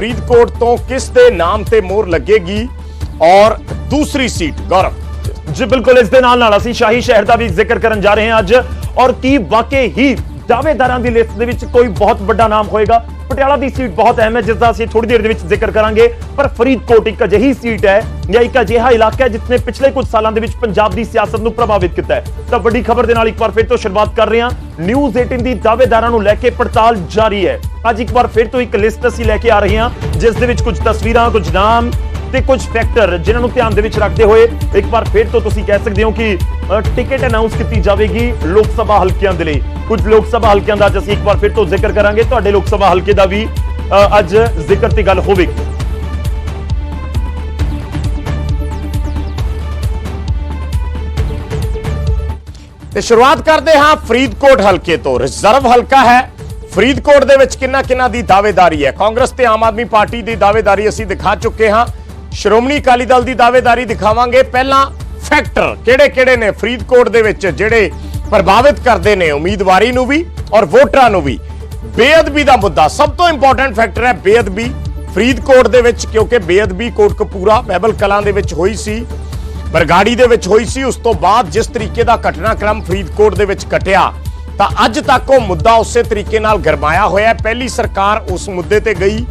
ਫਰੀਦਕੋਟ ਤੋਂ ਕਿਸ ਦੇ ਨਾਮ ਤੇ ਮੋਹਰ ਲੱਗੇਗੀ? ਔਰ ਦੂਸਰੀ ਸੀਟ, ਗੌਰਵ। ਜੀ, ਬਿਲਕੁਲ ਇਸ ਦੇ ਨਾਲ ਨਾਲ ਅਸੀਂ ਸ਼ਾਹੀ ਸ਼ਹਿਰ ਦਾ ਵੀ ਜ਼ਿਕਰ ਕਰਨ ਜਾ ਰਹੇ ਹਾਂ ਅੱਜ। ਔਰ ਕੀ ਵਾਕਈ ਹੀ ਦਾਅਵੇਦਾਰਾਂ ਦੀ ਲਿਸਟ ਦੇ ਵਿੱਚ ਕੋਈ ਬਹੁਤ ਵੱਡਾ ਨਾਮ ਹੋਏਗਾ? ਪਟਿਆਲਾ ਦੀ ਸੀਟ ਬਹੁਤ ਅਹਿਮ ਹੈ ਜਿਸ ਦਾ ਅਸੀਂ ਥੋੜੀ ਦੇਰ ਦੇ ਵਿੱਚ ਜ਼ਿਕਰ ਕਰਾਂਗੇ। ਪਰ ਫਰੀਦਕੋਟ ਇੱਕ ਅਜਿਹੀ ਸੀਟ ਹੈ, ਜਾਂ ਇੱਕ ਅਜਿਹਾ ਇਲਾਕਾ ਹੈ, ਜਿਸਨੇ ਪਿਛਲੇ ਕੁਝ ਸਾਲਾਂ ਦੇ ਵਿੱਚ ਪੰਜਾਬ ਦੀ ਸਿਆਸਤ ਨੂੰ ਪ੍ਰਭਾਵਿਤ ਕੀਤਾ ਹੈ। ਤਾਂ ਵੱਡੀ ਖਬਰ ਦੇ ਨਾਲ ਇੱਕ ਵਾਰ ਫਿਰ ਤੋਂ ਸ਼ੁਰੂਆਤ ਕਰ ਰਹੇ ਹਾਂ। ਨਿਊਜ਼ 18 ਦੀ ਦਾਅਵੇਦਾਰਾਂ ਨੂੰ ਲੈ ਕੇ ਪੜਤਾਲ ਜਾਰੀ ਹੈ। ਅੱਜ ਇੱਕ ਵਾਰ ਫਿਰ ਤੋਂ ਇੱਕ ਲਿਸਟ ਅਸੀਂ ਲੈ ਕੇ ਆ ਰਹੇ ਹਾਂ, ਜਿਸ ਦੇ ਵਿੱਚ ਕੁਝ ਤਸਵੀਰਾਂ, ਕੁਝ ਨਾਮ ਤੇ ਕੁਝ ਫੈਕਟਰ ਜਿਨ੍ਹਾਂ ਨੂੰ ਧਿਆਨ ਦੇ ਵਿੱਚ ਰੱਖਦੇ ਹੋਏ ਇੱਕ ਵਾਰ ਫਿਰ ਤੋਂ ਤੁਸੀਂ ਕਹਿ ਸਕਦੇ ਹੋ ਕਿ ਟਿਕਟ ਅਨਾਉਂਸ ਕੀਤੀ ਜਾਵੇਗੀ ਲੋਕ ਸਭਾ ਹਲਕਿਆਂ ਦੇ ਲਈ। ਕੁਝ ਲੋਕ ਸਭਾ ਹਲਕਿਆਂ ਦਾ ਅੱਜ ਅਸੀਂ ਇੱਕ ਵਾਰ ਫਿਰ ਤੋਂ ਜ਼ਿਕਰ ਕਰਾਂਗੇ। ਤੁਹਾਡੇ ਲੋਕ ਸਭਾ ਹਲਕੇ ਦਾ ਵੀ ਅ, ਅੱਜ ਜ਼ਿਕਰ ਤੇ ਗੱਲ ਹੋਵੇਗੀ। ਤੇ ਸ਼ੁਰੂਆਤ ਕਰਦੇ ਹਾਂ ਫਰੀਦਕੋਟ ਹਲਕੇ ਤੋਂ। ਰਿਜ਼ਰਵ ਹਲਕਾ ਹੈ। ਫਰੀਦਕੋਟ ਦੇ ਵਿੱਚ ਕਿੰਨਾ ਕਿੰਨਾ ਦੀ ਦਾਅਵੇਦਾਰੀ ਹੈ? ਕਾਂਗਰਸ ਤੇ ਆਮ ਆਦਮੀ ਪਾਰਟੀ ਦੀ ਦਾਅਵੇਦਾਰੀ ਅਸੀਂ ਦਿਖਾ ਚੁੱਕੇ ਹਾਂ। ਸ਼੍ਰੋਮਣੀ ਅਕਾਲੀ ਦਲ ਦੀ ਦਾਅਵੇਦਾਰੀ ਦਿਖਾਵਾਂਗੇ। ਪਹਿਲਾਂ ਫੈਕਟਰ ਕਿਹੜੇ ਕਿਹੜੇ ਨੇ ਫਰੀਦਕੋਟ ਦੇ ਵਿੱਚ ਜਿਹੜੇ ਪ੍ਰਭਾਵਿਤ ਕਰਦੇ ਨੇ ਉਮੀਦਵਾਰੀ ਨੂੰ ਵੀ ਔਰ ਵੋਟਰਾਂ ਨੂੰ ਵੀ। ਬੇਅਦਬੀ ਦਾ ਮੁੱਦਾ ਸਭ ਤੋਂ ਇੰਪੋਰਟੈਂਟ ਫੈਕਟਰ ਹੈ ਬੇਅਦਬੀ। ਫਰੀਦਕੋਟ ਦੇ ਵਿੱਚ ਕਿਉਂਕਿ ਬੇਅਦਬੀ ਕੋਟਕਪੂਰਾ ਬਹਿਬਲ ਕਲਾਂ ਦੇ ਵਿੱਚ ਹੋਈ ਸੀ, ਬਰਗਾੜੀ ਦੇ ਵਿੱਚ ਹੋਈ ਸੀ। ਉਸ ਤੋਂ ਬਾਅਦ ਜਿਸ ਤਰੀਕੇ ਦਾ ਘਟਨਾਕ੍ਰਮ ਫਰੀਦਕੋਟ ਦੇ ਵਿੱਚ ਕਟਿਆ ਤਾਂ ਅੱਜ ਤੱਕ ਉਹ ਮੁੱਦਾ ਉਸੇ ਤਰੀਕੇ ਨਾਲ ਗਰਮਾਇਆ ਹੋਇਆ ਪਹਿਲੀ ਸਰਕਾਰ ਉਸ ਮੁੱਦੇ ਤੇ ਗਈ।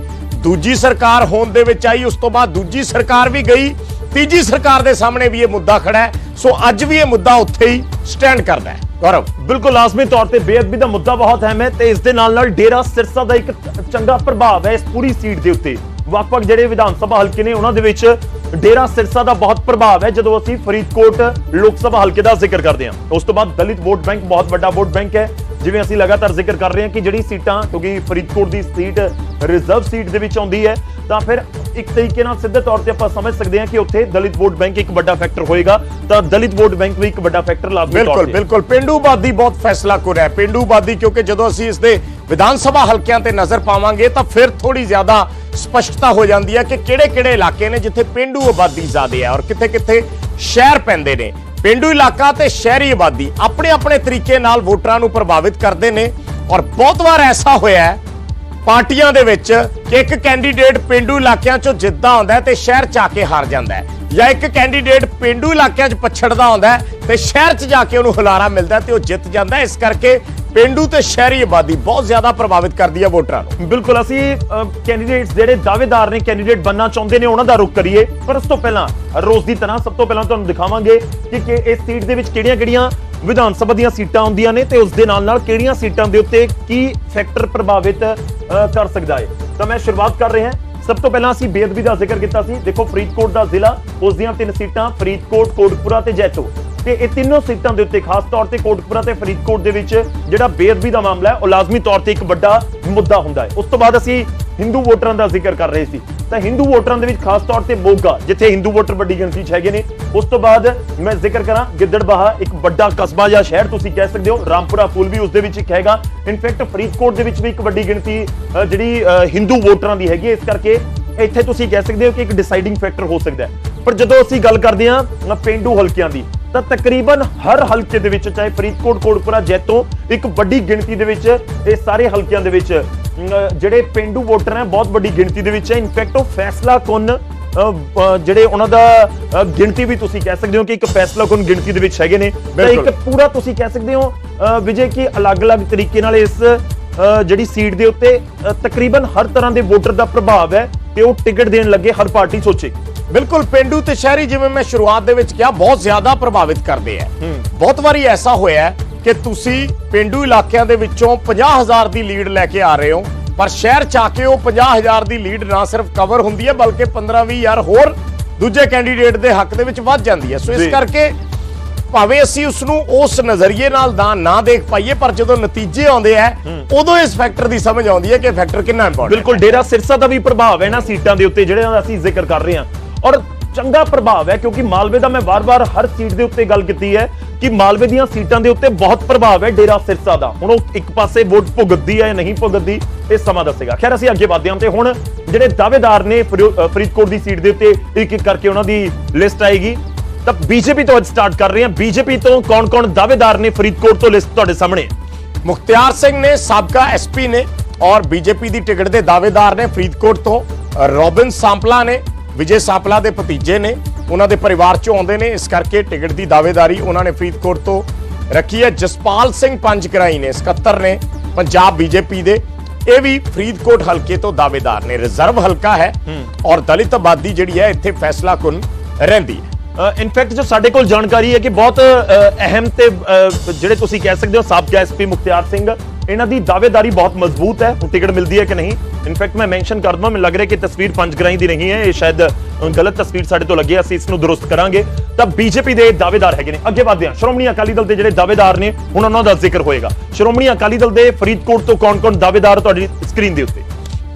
ਦੂਜੀ ਸਰਕਾਰ ਹੋਣ ਦੇ ਵਿੱਚ ਆਈ, ਉਸ ਤੋਂ ਬਾਅਦ ਦੂਜੀ ਸਰਕਾਰ ਵੀ ਗਈ, ਤੀਜੀ ਸਰਕਾਰ ਦੇ ਸਾਹਮਣੇ ਵੀ ਇਹ ਮੁੱਦਾ ਖੜਾ ਹੈ। ਸੋ ਅੱਜ ਵੀ ਇਹ ਮੁੱਦਾ ਉੱਥੇ ਹੀ ਸਟੈਂਡ ਕਰਦਾ ਹੈ। ਗੌਰਵ। ਬਿਲਕੁਲ ਲਾਜ਼ਮੀ ਤੌਰ ਤੇ ਬੇਅਦਬੀ ਦਾ ਮੁੱਦਾ ਬਹੁਤ ਅਹਿਮ ਹੈ ਤੇ ਇਸ ਦੇ ਨਾਲ ਨਾਲ ਡੇਰਾ ਸਿਰਸਾ ਦਾ ਇੱਕ ਚੰਗਾ ਪ੍ਰਭਾਵ ਹੈ ਇਸ ਪੂਰੀ ਸੀਟ ਦੇ ਉੱਤੇ। ਵੱਖ-ਵੱਖ ਜਿਹੜੇ ਵਿਧਾਨ ਸਭਾ ਹਲਕੇ ਨੇ, ਉਹਨਾਂ ਦੇ ਵਿੱਚ ਡੇਰਾ ਸਿਰਸਾ ਦਾ ਬਹੁਤ ਪ੍ਰਭਾਵ ਹੈ, ਜਦੋਂ ਅਸੀਂ ਫਰੀਦਕੋਟ ਲੋਕ ਸਭਾ ਹਲਕੇ ਦਾ ਜ਼ਿਕਰ ਕਰਦੇ ਹਾਂ। ਉਸ ਤੋਂ ਬਾਅਦ ਦਲਿਤ ਵੋਟ ਬੈਂਕ ਬਹੁਤ ਵੱਡਾ ਵੋਟ ਬੈਂਕ ਹੈ, ਜਿਵੇਂ ਅਸੀਂ ਲਗਾਤਾਰ ਜ਼ਿਕਰ ਕਰ ਰਹੇ ਹਾਂ ਕਿ ਜਿਹੜੀ ਸੀਟਾਂ, ਕਿਉਂਕਿ ਫਰੀਦਕੋਟ ਦੀ ਸੀਟ ਰਿਜ਼ਰਵ ਸੀਟ ਦੇ ਵਿੱਚ ਆਉਂਦੀ ਹੈ ਤਾਂ ਫਿਰ ਇੱਕ ਤਰੀਕੇ ਨਾਲ ਸਿੱਧੇ ਤੌਰ ਤੇ ਆਪਾਂ ਸਮਝ ਸਕਦੇ ਹਾਂ ਕਿ ਉੱਥੇ ਦਲਿਤ ਵੋਟ ਬੈਂਕ ਇੱਕ ਵੱਡਾ ਫੈਕਟਰ ਹੋਏਗਾ ਤਾਂ ਦਲਿਤ ਵੋਟ ਬੈਂਕ ਵੀ ਇੱਕ ਵੱਡਾ ਫੈਕਟਰ ਲਾਜ਼ਮੀ ਤੌਰ ਬਿਲਕੁਲ ਤੇ। ਬਿਲਕੁਲ। ਪਿੰਡੂ ਆਬਾਦੀ ਬਹੁਤ ਫੈਸਲਾ ਕੁਰ ਹੈ। ਪਿੰਡੂ ਆਬਾਦੀ ਕਿਉਂਕਿ ਜਦੋਂ ਅਸੀਂ ਇਸ ਦੇ ਵਿਧਾਨ ਸਭਾ ਹਲਕਿਆਂ ਤੇ ਨਜ਼ਰ ਪਾਵਾਂਗੇ ਤਾਂ ਫਿਰ ਥੋੜੀ ਜ਼ਿਆਦਾ ਸਪਸ਼ਟਤਾ ਹੋ ਜਾਂਦੀ ਹੈ ਕਿ ਕਿਹੜੇ-ਕਿਹੜੇ ਇਲਾਕੇ ਨੇ ਜਿੱਥੇ ਪਿੰਡੂ ਆਬਾਦੀ ਜ਼ਿਆਦਾ ਹੈ ਔਰ ਕਿੱਥੇ-ਕਿੱਥੇ ਸ਼ਹਿਰ ਪੈਂਦੇ ਨੇ। ਪਿੰਡੂ ਇਲਾਕਾ ਤੇ ਸ਼ਹਿਰੀ ਆਬਾਦੀ ਆਪਣੇ-ਆਪਣੇ ਤਰੀਕੇ ਨਾਲ ਵੋਟਰਾਂ ਨੂੰ ਪ੍ਰਭਾਵਿਤ ਕਰਦੇ ਨੇ ਔਰ ਬਹੁਤ ਵਾਰ ਐਸਾ ਹੋਇਆ ਹੈ ਪਾਰਟੀਆਂ ਦੇ ਵਿੱਚ ਇੱਕ ਕੈਂਡੀਡੇਟ ਪਿੰਡੂ ਇਲਾਕਿਆਂ ਚੋਂ ਜਿੱਤਦਾ ਹੁੰਦਾ ਤੇ ਸ਼ਹਿਰ ਚ ਆ ਕੇ ਹਾਰ ਜਾਂਦਾ ਜਾਂ ਇੱਕ ਕੈਂਡੀਡੇਟ ਪਿੰਡੂ ਇਲਾਕਿਆਂ 'ਚ ਪਛੜਦਾ ਹੁੰਦਾ ਹੈ ਤੇ ਸ਼ਹਿਰ 'ਚ ਜਾ ਕੇ ਉਹਨੂੰ ਹੁਲਾਰਾ ਮਿਲਦਾ ਤੇ ਉਹ ਜਿੱਤ ਜਾਂਦਾ ਇਸ ਕਰਕੇ ਪਿੰਡੂ ਤੇ ਸ਼ਹਿਰੀ ਆਬਾਦੀ ਬਹੁਤ ਜ਼ਿਆਦਾ ਪ੍ਰਭਾਵਿਤ ਕਰਦੀ ਹੈ ਵੋਟਰਾਂ ਨੂੰ। ਬਿਲਕੁਲ, ਅਸੀਂ ਕੈਂਡੀਡੇਟਸ ਜਿਹੜੇ ਦਾਅਵੇਦਾਰ ਨੇ ਕੈਂਡੀਡੇਟ ਬੰਨਾ ਚਾਹੁੰਦੇ ਨੇ, ਉਹਨਾਂ ਦਾ ਰੁਖ ਕਰੀਏ। ਪਰ ਉਸ ਤੋਂ ਪਹਿਲਾਂ, ਰੋਜ਼ ਦੀ ਤਰ੍ਹਾਂ ਸਭ ਤੋਂ ਪਹਿਲਾਂ ਤੁਹਾਨੂੰ ਦਿਖਾਵਾਂਗੇ ਕਿ ਕਿ ਇਸ ਸੀਟ ਦੇ ਵਿੱਚ ਕਿਹੜੀਆਂ-ਕਿਹੜੀਆਂ ਵਿਧਾਨ ਸਭਾ ਦੀਆਂ ਸੀਟਾਂ ਆਉਂਦੀਆਂ ਨੇ ਤੇ ਉਸ ਦੇ ਨਾਲ ਨਾਲ ਕਿਹੜੀਆਂ ਸੀਟਾਂ ਦੇ ਉੱਤੇ ਕੀ ਫੈਕਟਰ ਪ੍ਰਭਾਵਿਤ ਕਰ ਸਕਦਾ ਹੈ। ਤਾਂ ਮੈਂ ਸ਼ੁਰੂਆਤ ਕਰ ਰਿਹਾ ਸਭ ਤੋਂ ਪਹਿਲਾਂ ਅਸੀਂ ਬੇਅਦਬੀ ਦਾ ਜ਼ਿਕਰ ਕੀਤਾ ਸੀ। ਦੇਖੋ, ਫਰੀਦਕੋਟ ਦਾ ਜ਼ਿਲ੍ਹਾ, ਉਸ ਦੀਆਂ ਤਿੰਨ ਸੀਟਾਂ, ਫਰੀਦਕੋਟ ਕੋਟਪੁਰਾ ਤੇ ਜੈਤੋ। ਤੇ ਇਹ ਤਿੰਨੋਂ ਸੀਟਾਂ ਦੇ ਉੱਤੇ ਖਾਸ ਤੌਰ ਤੇ ਕੋਟਕਪੁਰਾ ਤੇ ਫਰੀਦਕੋਟ ਦੇ ਵਿੱਚ ਜਿਹੜਾ ਬੇਅਦਬੀ ਦਾ ਮਾਮਲਾ ਹੈ ਉਹ ਲਾਜ਼ਮੀ ਤੌਰ ਤੇ ਇੱਕ ਵੱਡਾ ਮੁੱਦਾ ਹੁੰਦਾ ਹੈ। ਉਸ ਤੋਂ ਬਾਅਦ ਅਸੀਂ ਹਿੰਦੂ ਵੋਟਰਾਂ ਦਾ ਜ਼ਿਕਰ ਕਰ ਰਹੇ ਸੀ। ਤਾਂ ਹਿੰਦੂ ਵੋਟਰਾਂ ਦੇ ਵਿੱਚ ਖਾਸ ਤੌਰ ਤੇ ਮੋਗਾ ਜਿੱਥੇ ਹਿੰਦੂ ਵੋਟਰ ਵੱਡੀ ਗਿਣਤੀ 'ਚ ਹੈਗੇ ਨੇ ਉਸ ਤੋਂ ਬਾਅਦ ਮੈਂ ਜ਼ਿਕਰ ਕਰਾਂ ਗਿੱਦੜਬਾਹਾ ਇੱਕ ਵੱਡਾ ਕਸਬਾ ਜਾਂ ਸ਼ਹਿਰ ਤੁਸੀਂ ਕਹਿ ਸਕਦੇ ਹੋ ਰਾਮਪੁਰਾ ਫੂਲ ਵੀ ਉਸ ਦੇ ਵਿੱਚ ਇੱਕ ਹੈਗਾ। ਇਨਫੈਕਟ ਫਰੀਦਕੋਟ ਦੇ ਵਿੱਚ ਵੀ ਇੱਕ ਵੱਡੀ ਗਿਣਤੀ ਜਿਹੜੀ ਹਿੰਦੂ ਵੋਟਰਾਂ ਦੀ ਹੈਗੀ ਹੈ। ਇਸ ਕਰਕੇ ਇੱਥੇ ਤੁਸੀਂ ਕਹਿ ਸਕਦੇ ਹੋ ਕਿ ਇੱਕ ਡਿਸਾਈਡਿੰਗ ਫੈਕਟਰ ਹੋ ਸਕਦਾ ਹੈ। ਪਰ ਜਦੋਂ ਅਸੀਂ ਗੱਲ ਕਰਦੇ ਹਾਂ ਅ, ਪੇਂਡੂ ਹਲਕਿਆਂ ਦੀ ਤਾਂ ਤਕਰੀਬਨ ਹਰ ਹਲਕੇ ਦੇ ਵਿੱਚ ਚਾਹੇ ਫਰੀਦਕੋਟ ਕੋਟਪੁਰਾ ਜੈਤੋ ਇੱਕ ਵੱਡੀ ਗਿਣਤੀ ਦੇ ਵਿੱਚ ਇਹ ਸਾਰੇ ਹਲਕਿਆਂ ਦੇ ਵਿੱਚ ਜਿਹੜੇ ਪਿੰਡੂ ਵੋਟਰ ਹੈ ਬਹੁਤ ਵੱਡੀ ਗਿਣਤੀ ਦੇ ਵਿੱਚ ਹੈ। ਇਨਫੈਕਟ ਉਹ ਫੈਸਲਾ ਕੁਨ ਜਿਹੜੇ ਉਹਨਾਂ ਦਾ ਗਿਣਤੀ ਵੀ ਤੁਸੀਂ ਕਹਿ ਸਕਦੇ ਹੋ ਕਿ ਇੱਕ ਫੈਸਲਾ ਕੁਨ ਗਿਣਤੀ ਦੇ ਵਿੱਚ ਹੈਗੇ ਨੇ। ਤਾਂ ਇੱਕ। ਪੂਰਾ ਤੁਸੀਂ ਕਹਿ ਸਕਦੇ ਹੋ ਵਿਜੇ ਕਿ ਅਲੱਗ-ਅਲੱਗ ਤਰੀਕੇ ਨਾਲ ਇਸ ਜਿਹੜੀ ਸੀਟ ਦੇ ਉੱਤੇ ਤਕਰੀਬਨ ਹਰ ਤਰ੍ਹਾਂ ਦੇ ਵੋਟਰ ਦਾ ਪ੍ਰਭਾਵ ਹੈ ਤੇ ਉਹ ਟਿਕਟ ਦੇਣ ਲੱਗੇ ਹਰ ਪਾਰਟੀ ਸੋਚੇ। ਬਿਲਕੁਲ ਪਿੰਡੂ ਤੇ ਸ਼ਹਿਰੀ ਜਿਵੇਂ ਮੈਂ ਸ਼ੁਰੂਆਤ ਦੇ ਵਿੱਚ ਕਿਹਾ ਬਹੁਤ ਜ਼ਿਆਦਾ ਪ੍ਰਭਾਵਿਤ ਕਰਦੇ ਆ ਬਹੁਤ ਵਾਰੀ ਐਸਾ ਹੋਇਆ ਕਿ ਤੁਸੀਂ ਪਿੰਡੂ ਇਲਾਕਿਆਂ ਦੇ ਵਿੱਚੋਂ 50000 ਦੀ ਲੀਡ ਲੈ ਕੇ ਆ ਰਹੇ ਹੋ ਪਰ ਸ਼ਹਿਰ ਚ ਆ ਕੇ ਉਹ 50000 ਦੀ ਲੀਡ ਨਾ ਸਿਰਫ ਕਵਰ ਹੁੰਦੀ ਹੈ ਬਲਕਿ 15-20000 ਹੋਰ ਦੂਜੇ ਕੈਂਡੀਡੇਟ ਦੇ ਹੱਕ ਦੇ ਵਿੱਚ ਵੱਧ ਜਾਂਦੀ ਹੈ ਸੋ ਇਸ। ਕਰਕੇ ਭਾਵੇਂ ਅਸੀਂ ਉਸ ਨੂੰ ਉਸ ਨਜ਼ਰੀਏ ਨਾਲ ਦਾ ਨਾ ਦੇਖ ਪਾਈਏ ਪਰ ਜਦੋਂ ਨਤੀਜੇ ਆਉਂਦੇ ਆ ਉਦੋਂ ਇਸ ਫੈਕਟਰ ਦੀ ਸਮਝ ਆਉਂਦੀ ਹੈ ਕਿ ਫੈਕਟਰ ਕਿੰਨਾ ਇੰਪੋਰਟੈਂਟ ਬਿਲਕੁਲ ਡੇਰਾ ਸਿਰਸਾ ਦਾ ਵੀ ਪ੍ਰਭਾਵ ਹੈ ਨਾ ਸੀਟਾਂ ਦੇ ਉੱਤੇ ਜਿਹੜੇ ਦਾ ਅਸੀਂ ਜ਼ਿਕਰ ਕਰ ਰਹੇ ਹਾਂ। ਔਰ ਚੰਗਾ ਪ੍ਰਭਾਵ ਹੈ, ਕਿਉਂਕਿ ਮਾਲਵੇ ਦਾ ਮੈਂ ਵਾਰ-ਵਾਰ ਹਰ ਸੀਟ ਦੇ ਉੱਤੇ ਗੱਲ ਕੀਤੀ ਹੈ ਕਿ ਮਾਲਵੇ ਦੀਆਂ ਸੀਟਾਂ ਦੇ ਉੱਤੇ ਬਹੁਤ ਪ੍ਰਭਾਵ ਹੈ ਡੇਰਾ ਸਿਰਸਾ ਦਾ। ਹੁਣ ਉਹ ਇੱਕ ਪਾਸੇ ਵੋਟ ਭੁਗਤਦੀ ਹੈ ਜਾਂ ਨਹੀਂ ਭੁਗਤਦੀ, ਇਹ ਸਮਾਂ ਦੱਸੇਗਾ। ਖੈਰ, ਅਸੀਂ ਅੱਗੇ ਵਧਦੇ ਹਾਂ ਤੇ ਹੁਣ ਜਿਹੜੇ ਦਾਅਵੇਦਾਰ ਨੇ ਫਰਿਓ- ਫਰੀਦਕੋਟ ਦੀ ਸੀਟ ਦੇ ਉੱਤੇ ਇੱਕ ਇੱਕ ਕਰਕੇ ਉਹਨਾਂ ਦੀ ਲਿਸਟ ਆਏਗੀ। ਤਾਂ ਬੀਜੇਪੀ ਤੋਂ ਅੱਜ ਸਟਾਰਟ ਕਰ ਰਹੇ ਹਾਂ। ਬੀਜੇਪੀ ਤੋਂ ਕੌਣ-ਕੌਣ ਦਾਅਵੇਦਾਰ ਨੇ ਫਰੀਦਕੋਟ ਤੋਂ ਲਿਸਟ ਤੁਹਾਡੇ ਸਾਹਮਣੇ? ਮੁਖਤਿਆਰ ਸਿੰਘ ਨੇ, ਸਾਬਕਾ ਐਸਪੀ ਨੇ ਔਰ ਬੀਜੇਪੀ ਦੀ ਟਿਕਟ ਦੇ ਦਾਅਵੇਦਾਰ ਨੇ ਫਰੀਦਕੋਟ ਤੋਂ। ਰੋਬਿਨ ਸਾਂਪਲਾ ਨੇ ਵਿਜੇ ਸਾਂਪਲਾ ਦੇ ਭਤੀਜੇ ਨੇ ਉਹਨਾਂ ਦੇ ਪਰਿਵਾਰ ਚੋਂ ਆਉਂਦੇ ਨੇ। ਇਸ ਕਰਕੇ ਟਿਕਟ ਦੀ ਦਾਅਵੇਦਾਰੀ ਉਹਨਾਂ ਨੇ ਫਰੀਦਕੋਟ ਤੋਂ ਰੱਖੀ ਹੈ। ਜਸਪਾਲ ਸਿੰਘ ਪੰਜਕਰਾਈ ਨੇ 77 ਨੇ ਪੰਜਾਬ ਬੀਜੇਪੀ ਦੇ। ਇਹ ਵੀ ਫਰੀਦਕੋਟ ਹਲਕੇ ਤੋਂ ਦਾਅਵੇਦਾਰ ਨੇ। ਰਿਜ਼ਰਵ ਹਲਕਾ ਹੈ ਔਰ ਦਲਿਤ ਆਬਾਦੀ ਜਿਹੜੀ ਹੈ ਇੱਥੇ ਫੈਸਲਾ ਕੁਨ ਰਹਿੰਦੀ ਹੈ। ਇਨਫੈਕਟ ਜੋ ਸਾਡੇ ਕੋਲ ਜਾਣਕਾਰੀ ਹੈ ਕਿ ਬਹੁਤ ਅਹਿਮ ਤੇ ਜਿਹੜੇ ਤੁਸੀਂ ਕਹਿ ਸਕਦੇ ਹੋ ਸਾਬਕਾ ਐਸਪੀ ਮੁਖਤਿਆਰ ਸਿੰਘ ਇਹਨਾਂ ਦੀ ਦਾਅਵੇਦਾਰੀ ਬਹੁਤ ਮਜ਼ਬੂਤ ਹੈ। ਹੁਣ ਟਿਕਟ ਮਿਲਦੀ ਹੈ ਕਿ ਨਹੀਂ? ਇਨਫੈਕਟ ਮੈਂ ਮੈਂਸ਼ਨ ਕਰ ਦਵਾਂ, ਮੈਨੂੰ ਲੱਗ ਰਿਹਾ ਕਿ ਤਸਵੀਰ ਪੰਜਗਰਾਈ ਦੀ ਨਹੀਂ ਹੈ। ਇਹ ਸ਼ਾਇਦ ਗਲਤ ਤਸਵੀਰ ਸਾਡੇ ਤੋਂ ਲੱਗੀ ਅਸੀਂ ਇਸ ਨੂੰ ਦਰੁਸਤ ਕਰਾਂਗੇ। ਤਾਂ ਬੀਜੇਪੀ ਦੇ ਦਾਅਵੇਦਾਰ ਹੈਗੇ ਨੇ। ਅੱਗੇ ਵਧਦੇ ਹਾਂ। ਸ਼੍ਰੋਮਣੀ ਅਕਾਲੀ ਦਲ ਦੇ ਜਿਹੜੇ ਦਾਅਵੇਦਾਰ ਨੇ, ਹੁਣ ਉਹਨਾਂ ਦਾ ਜ਼ਿਕਰ ਹੋਏਗਾ। ਸ਼੍ਰੋਮਣੀ ਅਕਾਲੀ ਦਲ ਦੇ ਫਰੀਦਕੋਟ ਤੋਂ ਕੌਣ-ਕੌਣ ਦਾਅਵੇਦਾਰ ਤੁਹਾਡੀ ਸਕਰੀਨ ਦੇ ਉੱਤੇ?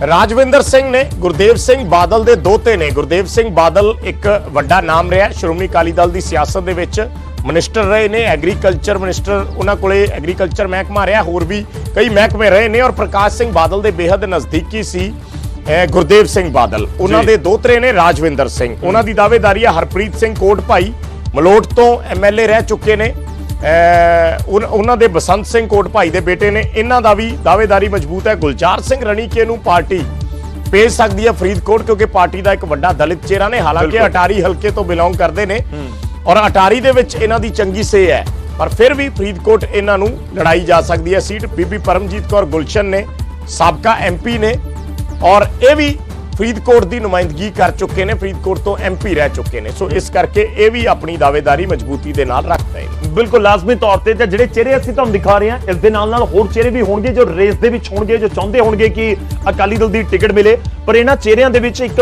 ਰਾਜਵਿੰਦਰ ਸਿੰਘ ਨੇ, ਗੁਰਦੇਵ ਸਿੰਘ ਬਾਦਲ ਦੇ ਦੋਤੇ ਨੇ। ਗੁਰਦੇਵ ਸਿੰਘ ਬਾਦਲ ਇੱਕ ਵੱਡਾ ਨਾਮ ਰਿਹਾ ਸ਼੍ਰੋਮਣੀ ਅਕਾਲੀ ਦਲ ਦੀ ਸਿਆਸਤ ਦੇ ਵਿੱਚ ਮਿਨਿਸਟਰ ਰਹੇ ਨੇ ਐਗਰੀਕਲਚਰ ਮਿਨਿਸਟਰ ਉਹਨਾਂ ਕੋਲੇ ਐਗਰੀਕਲਚਰ ਮਹਿਕਮਾ ਰਿਹਾ ਹੋਰ ਵੀ ਕਈ ਮਹਿਕਮੇ ਰਹੇ ਨੇ ਔਰ ਪ੍ਰਕਾਸ਼ ਸਿੰਘ ਬਾਦਲ ਦੇ ਬੇहद ਨਜ਼ਦੀਕੀ ਸੀ ਗੁਰਦੇਵ ਸਿੰਘ ਬਾਦਲ। ਉਹਨਾਂ। ਦੇ ਦੋਤਰੇ ਨੇ ਰਾਜਵਿੰਦਰ ਸਿੰਘ। ਉਹਨਾਂ ਦੀ ਦਾਅਵੇਦਾਰੀ ਹੈ ਹਰਪ੍ਰੀਤ ਸਿੰਘ ਕੋਟ ਭਾਈ ਮਲੋਟ ਤੋਂ ਐਮਐਲਏ ਰਹਿ ਚੁੱਕੇ ਨੇ। ਉਹਨਾਂ ਦੇ ਬਸੰਤ ਸਿੰਘ ਕੋਟ ਭਾਈ ਦੇ ਬੇਟੇ ਨੇ। ਇਹਨਾਂ ਦਾ ਵੀ ਦਾਅਵੇਦਾਰੀ ਮਜ਼ਬੂਤ ਹੈ। ਗੁਲਜ਼ਾਰ ਸਿੰਘ ਰਣੀਕੇ ਨੂੰ ਪਾਰਟੀ ਭੇਜ ਸਕਦੀ ਹੈ ਫਰੀਦਕੋਟ ਕਿਉਂਕਿ ਪਾਰਟੀ ਦਾ ਇੱਕ ਵੱਡਾ ਦਲਿਤ ਚਿਹਰਾ ਨੇ। ਹਾਲਾਂਕਿ। ਅਟਾਰੀ ਹਲਕੇ ਤੋਂ ਬਿਲੋਂਗ ਕਰਦੇ ਨੇ। ਔਰ ਅਟਾਰੀ ਦੇ ਵਿੱਚ ਇਹਨਾਂ ਦੀ ਚੰਗੀ ਸੇ ਹੈ। ਪਰ ਫਿਰ ਵੀ ਫਰੀਦਕੋਟ ਇਹਨਾਂ ਨੂੰ ਲੜਾਈ ਜਾ ਸਕਦੀ ਹੈ। ਸੀਟ ਬੀਬੀ ਪਰਮਜੀਤ ਕੌਰ ਗੁਲਸ਼ਨ ਨੇ, ਸਾਬਕਾ ਐਮਪੀ ਨੇ ਔਰ ਇਹ ਵੀ ਫਰੀਦਕੋਟ ਦੀ ਨੁਮਾਇੰਦਗੀ ਕਰ ਚੁੱਕੇ ਨੇ। ਫਰੀਦਕੋਟ ਤੋਂ ਐਮਪੀ ਰਹਿ ਚੁੱਕੇ ਨੇ। ਸੋ ਇਸ ਕਰਕੇ ਇਹ ਵੀ ਆਪਣੀ ਦਾਅਵੇਦਾਰੀ ਮਜ਼ਬੂਤੀ ਦੇ ਨਾਲ ਰੱਖ ਰਹੇ ਨੇ ਬਿਲਕੁਲ ਲਾਜ਼ਮੀ ਤੌਰ ਤੇ ਤੇ ਜਿਹੜੇ ਚਿਹਰੇ ਅਸੀਂ ਤੁਹਾਨੂੰ ਦਿਖਾ ਰਹੇ ਹਾਂ, ਇਸ ਦੇ ਨਾਲ ਨਾਲ ਹੋਰ ਚਿਹਰੇ ਵੀ ਹੋਣਗੇ ਜੋ ਰੇਸ ਦੇ ਵਿੱਚ ਹੋਣਗੇ, ਜੋ ਚਾਹੁੰਦੇ ਹੋਣਗੇ ਕਿ ਅਕਾਲੀ ਦਲ ਦੀ ਟਿਕਟ ਮਿਲੇ। ਪਰ ਇਹਨਾਂ ਚਿਹਰਿਆਂ ਦੇ ਵਿੱਚ ਇੱਕ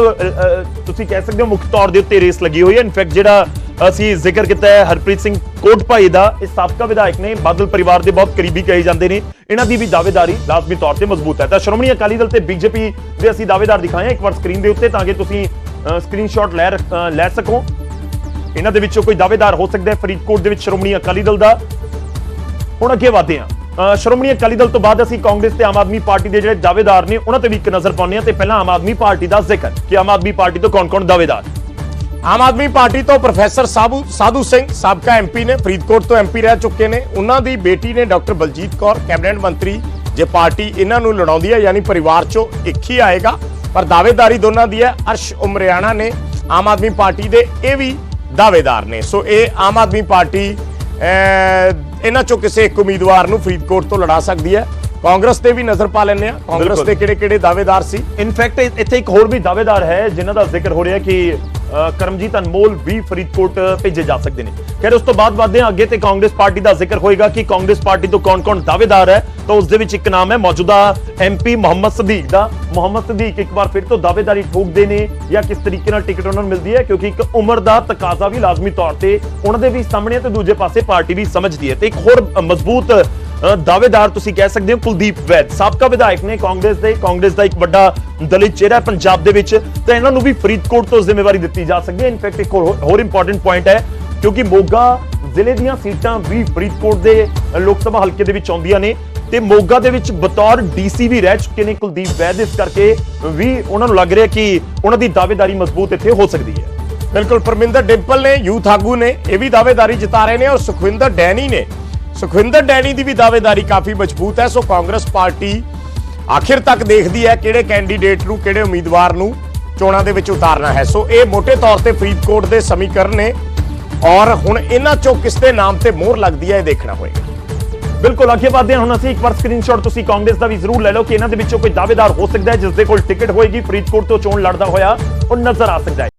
ਤੁਸੀਂ ਕਹਿ ਸਕਦੇ ਹੋ ਮੁੱਖ ਤੌਰ ਦੇ ਉੱਤੇ ਰੇਸ ਲੱਗੀ ਹੋਈ ਹੈ। ਇਨਫੈਕਟ ਜਿਹੜਾ ਅਸੀਂ ਜ਼ਿਕਰ ਕੀਤਾ ਹੈ ਹਰਪ੍ਰੀਤ ਸਿੰਘ ਕੋਟਭਾਈ ਦਾ। ਇਹ ਸਾਬਕਾ ਵਿਧਾਇਕ ਨੇ, ਬਾਦਲ ਪਰਿਵਾਰ ਦੇ ਬਹੁਤ ਕਰੀਬੀ ਕਹੇ ਜਾਂਦੇ ਨੇ। ਇਹਨਾਂ ਦੀ ਵੀ ਦਾਅਵੇਦਾਰੀ ਲਾਜ਼ਮੀ ਤੌਰ ਤੇ ਮਜ਼ਬੂਤ ਹੈ। ਤਾਂ ਸ਼੍ਰੋਮਣੀ ਅਕਾਲੀ ਦਲ ਤੇ ਬੀਜੇਪੀ ਦੇ ਅਸੀਂ ਦਾਅਵੇਦਾਰ ਦਿਖਾਏ ਇੱਕ ਵਾਰ ਸਕਰੀਨ ਦੇ ਉੱਤੇ ਤਾਂ ਕਿ ਤੁਸੀਂ ਸਕਰੀਨਸ਼ਾਟ ਲੈ ਲੈ ਸਕੋ। ਇਹਨਾਂ ਦੇ ਵਿੱਚੋਂ ਕੋਈ ਦਾਅਵੇਦਾਰ ਹੋ ਸਕਦਾ ਹੈ ਫਰੀਦਕੋਟ ਦੇ ਵਿੱਚ ਸ਼੍ਰੋਮਣੀ ਅਕਾਲੀ ਦਲ ਦਾ। ਹੁਣ ਅੱਗੇ ਵਧਦੇ ਹਾਂ। ਸ਼੍ਰੋਮਣੀ ਅਕਾਲੀ ਦਲ ਤੋਂ ਬਾਅਦ ਅਸੀਂ ਕਾਂਗਰਸ ਤੇ ਆਮ ਆਦਮੀ ਪਾਰਟੀ ਦੇ ਜਿਹੜੇ ਦਾਅਵੇਦਾਰ ਨੇ, ਉਹਨਾਂ ਤੇ ਵੀ ਇੱਕ ਨਜ਼ਰ ਪਾਉਂਦੇ ਹਾਂ। ਤੇ ਪਹਿਲਾਂ ਆਮ ਆਦਮੀ ਪਾਰਟੀ ਦਾ ਜ਼ਿਕਰ। ਕਿ ਆਮ ਆਦਮੀ ਪਾਰਟੀ ਤੋਂ ਕੌਣ-ਕੌਣ ਦਾਅਵੇਦਾਰ? ਆਮ ਆਦਮੀ ਪਾਰਟੀ ਤੋਂ ਪ੍ਰੋਫੈਸਰ ਸਾਬੂ ਸਾਧੂ ਸਿੰਘ ਸਾਬਕਾ ਐਮਪੀ ਨੇ ਫਰੀਦਕੋਟ ਤੋਂ ਐਮਪੀ ਰਹਿ ਚੁੱਕੇ ਨੇ। ਉਹਨਾਂ ਦੀ ਬੇਟੀ ਨੇ ਡਾਕਟਰ ਬਲਜੀਤ ਕੌਰ ਕੈਬਨਿਟ ਮੰਤਰੀ। ਜੇ ਪਾਰਟੀ ਇਹਨਾਂ ਨੂੰ ਲੜਾਉਂਦੀ ਹੈ ਯਾਨੀ ਪਰਿਵਾਰ ਚੋਂ ਇੱਕ ਹੀ ਆਏਗਾ ਪਰ ਦਾਅਵੇਦਾਰੀ ਦੋਨਾਂ ਦੀ ਹੈ। ਅਰਸ਼ ਉਮਰਿਆਣਾ ਨੇ ਆਮ ਆਦਮੀ ਪਾਰਟੀ ਦੇ ਇਹ ਵੀ ਦਾਅਵੇਦਾਰ ਨੇ। ਸੋ ਇਹ ਆਮ ਆਦਮੀ ਪਾਰਟੀ ਇਹਨਾਂ ਚੋਂ ਕਿਸੇ ਇੱਕ ਉਮੀਦਵਾਰ ਨੂੰ ਫਰੀਦਕੋਟ ਤੋਂ ਲੜਾ ਸਕਦੀ ਹੈ। ਕਾਂਗਰਸ ਤੇ ਵੀ ਨਜ਼ਰ ਪਾ ਲੈਂਦੇ ਆ ਕਾਂਗਰਸ। ਦੇ ਕਿਹੜੇ ਕਿਹੜੇ ਦਾਅਵੇਦਾਰ ਸੀ? ਇਨਫੈਕਟ ਇੱਥੇ ਇੱਕ ਹੋਰ ਵੀ ਦਾਅਵੇਦਾਰ ਹੈ ਜਿਨ੍ਹਾਂ ਦਾ ਜ਼ਿਕਰ ਹੋ ਰਿਹਾ ਕਿ ਕਰਮਜੀਤ ਅਨਮੋਲ ਵੀ ਫਰੀਦਕੋਟ ਭੇਜੇ ਜਾ ਸਕਦੇ ਨੇ। ਖੈਰ, ਉਸ ਤੋਂ ਬਾਅਦ ਵਧਦੇ ਹਾਂ ਅੱਗੇ ਤੇ ਕਾਂਗਰਸ ਪਾਰਟੀ ਦਾ ਜ਼ਿਕਰ ਹੋਏਗਾ ਕਿ ਕਾਂਗਰਸ ਪਾਰਟੀ ਤੋਂ ਕੌਣ-ਕੌਣ ਦਾਅਵੇਦਾਰ ਹੈ। ਤਾਂ ਉਸ ਦੇ ਵਿੱਚ ਇੱਕ ਨਾਮ ਹੈ ਮੌਜੂਦਾ ਐਮਪੀ ਮੁਹੰਮਦ ਸਦੀਕ ਦਾ। ਮੁਹੰਮਦ ਸਦੀਕ ਇੱਕ ਵਾਰ ਫਿਰ ਤੋਂ ਦਾਅਵੇਦਾਰੀ ਠੋਕਦੇ ਨੇ ਜਾਂ ਕਿਸ ਤਰੀਕੇ ਨਾਲ ਟਿਕਟ ਉਹਨਾਂ ਨੂੰ ਮਿਲਦੀ ਹੈ, ਕਿਉਂਕਿ ਇੱਕ ਉਮਰ ਦਾ ਤਕਾਜ਼ਾ ਵੀ ਲਾਜ਼ਮੀ ਤੌਰ ਤੇ ਉਹਨਾਂ ਦੇ ਵੀ ਸਾਹਮਣੇ ਹੈ ਤੇ ਦੂਜੇ ਪਾਸੇ ਪਾਰਟੀ ਵੀ ਸਮਝਦੀ ਹੈ। ਤੇ ਇੱਕ ਹੋਰ ਮਜ਼ਬੂਤ ਦਾਅਵੇਦਾਰ ਤੁਸੀਂ ਕਹਿ ਸਕਦੇ ਹੋ ਕੁਲਦੀਪ ਵੈਦ। ਸਾਬਕਾ ਵਿਧਾਇਕ ਨੇ ਕਾਂਗਰਸ ਦੇ ਕਾਂਗਰਸ ਦਾ ਇੱਕ ਵੱਡਾ ਦਲਿਤ ਚਿਹਰਾ ਹੈ ਪੰਜਾਬ ਦੇ ਵਿੱਚ। ਤਾਂ ਇਹਨਾਂ ਨੂੰ ਵੀ ਫਰੀਦਕੋਟ ਤੋਂ ਜ਼ਿੰਮੇਵਾਰੀ ਦਿੱਤੀ ਜਾ ਸਕਦੀ ਹੈ। ਇਨਫੈਕਟ ਇੱਕ ਹੋਰ ਹੋਰ ਇੰਪੋਰਟੈਂਟ ਪੁਆਇੰਟ ਹੈ, ਕਿਉਂਕਿ ਮੋਗਾ ਜ਼ਿਲ੍ਹੇ ਦੀਆਂ ਸੀਟਾਂ ਵੀ ਫਰੀਦਕੋਟ ਦੇ ਲੋਕ ਸਭਾ ਹਲਕੇ ਦੇ ਵਿੱਚ ਆਉਂਦੀਆਂ ਨੇ। ਤੇ ਮੋਗਾ ਦੇ ਵਿੱਚ ਬਤੌਰ ਡੀਸੀ ਵੀ ਰਹਿ ਚੁੱਕੇ ਨੇ ਕੁਲਦੀਪ ਵੈਦ। ਇਸ ਕਰਕੇ ਵੀ ਉਹਨਾਂ ਨੂੰ ਲੱਗ ਰਿਹਾ ਕਿ ਉਹਨਾਂ ਦੀ ਦਾਅਵੇਦਾਰੀ ਮਜ਼ਬੂਤ ਇੱਥੇ ਹੋ ਸਕਦੀ ਹੈ। ਬਿਲਕੁਲ, ਪਰਮਿੰਦਰ ਡਿੰਪਲ ਨੇ, ਯੂਥ ਆਗੂ ਨੇ, ਇਹ ਵੀ ਦਾਅਵੇਦਾਰੀ ਜਿਤਾ ਰਹੇ ਨੇ ਔਰ ਸੁਖਵਿੰਦਰ ਡੈਨੀ ਨੇ ਸੁਖਵਿੰਦਰ ਡੈਣੀ ਦੀ ਵੀ ਦਾਅਵੇਦਾਰੀ ਕਾਫੀ ਮਜ਼ਬੂਤ ਹੈ, ਸੋ ਕਾਂਗਰਸ ਪਾਰਟੀ ਆਖਿਰ ਤੱਕ ਦੇਖਦੀ ਹੈ ਕਿਹੜੇ ਕੈਂਡੀਡੇਟ ਨੂੰ, ਕਿਹੜੇ ਉਮੀਦਵਾਰ ਨੂੰ ਚੋਣਾਂ ਦੇ ਵਿੱਚ ਉਤਾਰਨਾ ਹੈ। ਸੋ ਇਹ ਮੋٹے ਤੌਰ ਤੇ ਫਰੀਦਕੋਟ ਦੇ ਸਮੀਕਰਨ ਨੇ ਔਰ ਹੁਣ ਇਹਨਾਂ ਚੋਂ ਕਿਸ ਦੇ ਨਾਮ ਤੇ ਮੋਹਰ ਲੱਗਦੀ ਹੈ ਇਹ ਦੇਖਣਾ ਹੋਏਗਾ। ਬਿਲਕੁਲ, ਅੱਗੇ ਵਧਦੇ ਹਾਂ। ਹੁਣ ਅਸੀਂ ਇੱਕ ਵਾਰ ਸਕਰੀਨਸ਼ਾਟ ਤੁਸੀਂ ਕਾਂਗਰਸ ਦਾ ਵੀ ਜ਼ਰੂਰ ਲੈ ਲਓ ਕਿ ਇਹਨਾਂ ਦੇ ਵਿੱਚੋਂ ਕੋਈ ਦਾਅਵੇਦਾਰ ਹੋ ਸਕਦਾ ਹੈ, ਜਿਸ ਦੇ ਕੋਲ ਟਿਕਟ ਹੋਏਗੀ, ਫਰੀਦਕੋਟ ਤੋਂ ਚੋਣ ਲੜਦਾ ਹੋਇਆ ਉਹ ਨਜ਼ਰ ਆ ਸਕਦਾ ਹੈ।